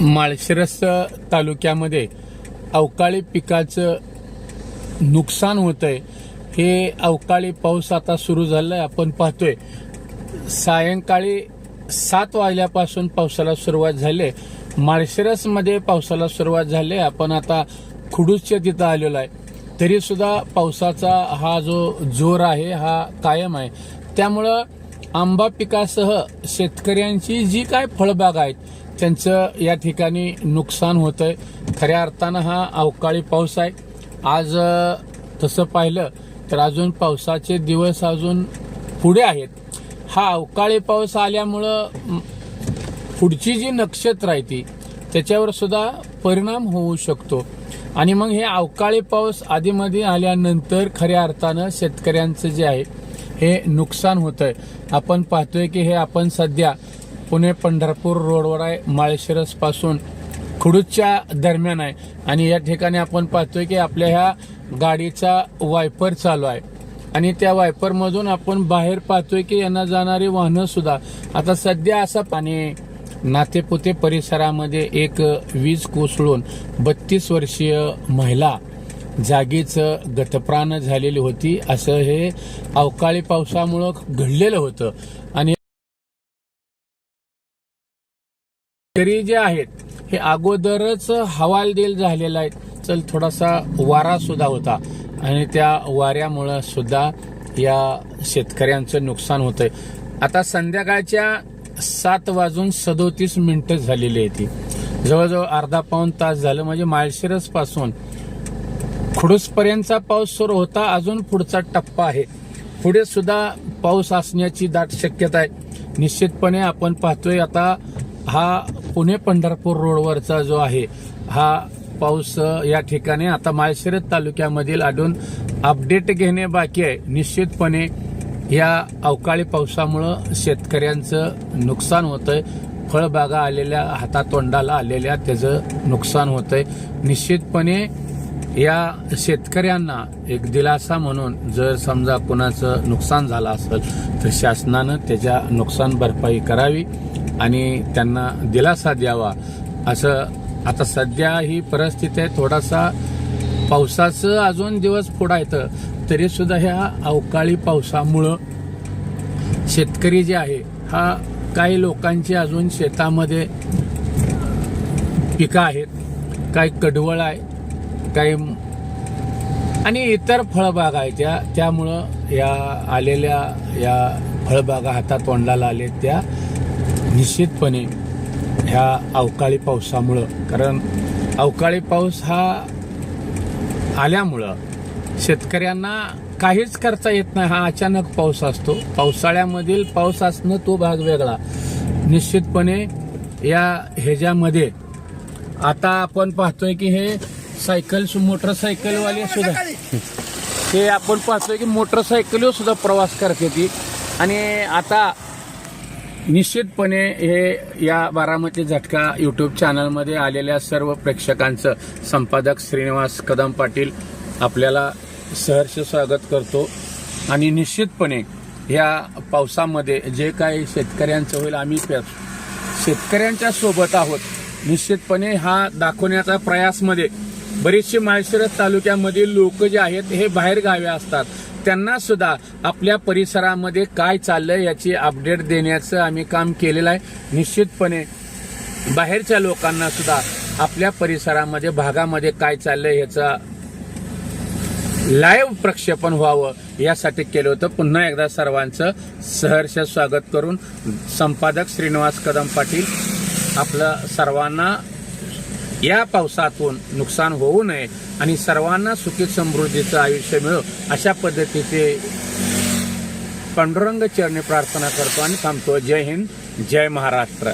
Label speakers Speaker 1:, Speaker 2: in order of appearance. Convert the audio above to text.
Speaker 1: माळशिरस तालुक्यामध्ये अवकाळी पिकाचं नुकसान होतंय. हे अवकाळी पाऊस आता सुरू झालं आहे आपण पाहतोय. सायंकाळी सात वाजल्यापासून पावसाला सुरुवात झाली. माळशिरसमध्ये पावसाला सुरुवात झाली. आपण आता खुडूसच्या तिथं आलेलो आहे. तरीसुद्धा पावसाचा हा जो जोर आहे हा कायम आहे. त्यामुळं आंबा पिकासह शेतकऱ्यांची जी काय फळबाग आहेत त्यांचं या ठिकाणी नुकसान होतंय. खऱ्या अर्थानं हा अवकाळी पाऊस आहे. आज तसं पाहिलं तर अजून पावसाचे दिवस अजून पुढे आहेत. हा अवकाळी पाऊस आल्यामुळं पुढची जी नक्षत्र आहे ती त्याच्यावर सुद्धा परिणाम होऊ शकतो. आणि मग हे अवकाळी पाऊस आधीमध्ये आल्यानंतर खऱ्या अर्थानं शेतकऱ्यांचं जे आहे हे नुकसान होतंय. आपण पाहतोय की हे आपण सध्या पुणे पंढरपूर रोडवर आहे माळशिरसपासून खुडूच्या दरम्यान आहे. आणि या ठिकाणी आपण पाहतोय की आपल्या ह्या गाडीचा वायपर चालू आहे. आणि त्या वायपरमधून आपण बाहेर पाहतोय की यांना जाणारी वाहनं सुद्धा. आता सध्या असं पाणी नातेपुते परिसरामध्ये एक वीज कोसळून बत्तीस वर्षीय महिला जागीच गतप्राण झालेली होती. असं हे अवकाळी पावसामुळं घडलेलं होतं. आणि तरी जे आहेत हे अगोदरच हवालदिल झालेला आहे. चल थोडासा वारा सुद्धा होता. आणि त्या वाऱ्यामुळं सुद्धा या शेतकऱ्यांचं नुकसान होतंय. आता संध्याकाळच्या सात वाजून सदोतीस मिनिटं झालेली आहे ती. जवळजवळ अर्धा पाऊन तास झालं. म्हणजे माळशिरसपासून खुडूसपर्यंतचा पाऊस सुरू होता. अजून पुढचा टप्पा आहे. पुढे सुद्धा पाऊस असण्याची दाट शक्यता आहे. निश्चितपणे आपण पाहतोय आता हा पुणे पंढरपूर रोडवरचा जो आहे हा पाऊस या ठिकाणी. आता माळशिरस तालुक्यामधील आढळून अपडेट घेणे बाकी आहे. निश्चितपणे या अवकाळी पावसामुळं शेतकऱ्यांचं नुकसान होतंय. फळबागा आलेल्या हातातोंडाला आलेल्या त्याचं नुकसान होतंय. निश्चितपणे या शेतकऱ्यांना एक दिलासा म्हणून जर समजा कुणाचं नुकसान झालं असेल तर शासनानं त्याच्या नुकसान भरपाई करावी. आणि त्यांना दिलासा द्यावा. असं आता सध्या ही परिस्थिती आहे. थोडासा पावसाचं अजून दिवस पुढं येतं तरी सुद्धा ह्या अवकाळी पावसामुळं शेतकरी जे आहे हा काही लोकांची अजून शेतामध्ये पिकं आहेत काही कडवळ आहे काही आणि इतर फळबागा आहे त्या त्यामुळं या आलेल्या या फळबागा हातात तोंडाला आले त्या. निश्चितपणे ह्या अवकाळी पावसामुळं कारण अवकाळी पाऊस हा आल्यामुळं शेतकऱ्यांना काहीच करता येत नाही. हा अचानक पाऊस असतो. पावसाळ्यामधील पाऊस असणं तो भाग वेगळा. निश्चितपणे या ह्याच्यामध्ये आता आपण पाहतोय की हे सायकल मोटरसायकलवाले सुद्धा हे आपण पाहतोय की मोटरसायकलीवर सुद्धा प्रवास करते ती. आणि आता निश्चितपणे हे या बारामती झटका युट्यूब चॅनलमध्ये आलेल्या सर्व प्रेक्षकांचं संपादक श्रीनिवास कदम पाटील आपल्याला सहर्ष स्वागत करतो. आणि निश्चितपणे या पावसामध्ये जे काही शेतकऱ्यांचं होईल आम्ही शेतकऱ्यांच्या सोबत आहोत. निश्चितपणे हा दाखवण्याचा प्रयासमध्ये बरीचशी माळशिरस तालुक्यामधील लोक जे आहेत हे बाहेर गावे असतात. त्यांना सुद्धा आपल्या परिसरामध्ये काय चाललंय याची अपडेट देण्याचं आम्ही काम केलेलं आहे. निश्चितपणे बाहेरच्या लोकांना सुद्धा आपल्या परिसरामध्ये भागामध्ये काय चाललंय ह्याचा लाईव्ह प्रक्षेपण व्हावं यासाठी केलं होतं. पुन्हा एकदा सर्वांचं सहर्ष स्वागत करून संपादक श्रीनिवास कदम पाटील आपलं सर्वांना या पावसातून नुकसान होऊ नये आणि सर्वांना सुखी समृद्धीचं आयुष्य मिळो अशा पद्धतीचे पांडुरंग चरणी प्रार्थना करतो आणि थांबतो. जय हिंद जय महाराष्ट्र.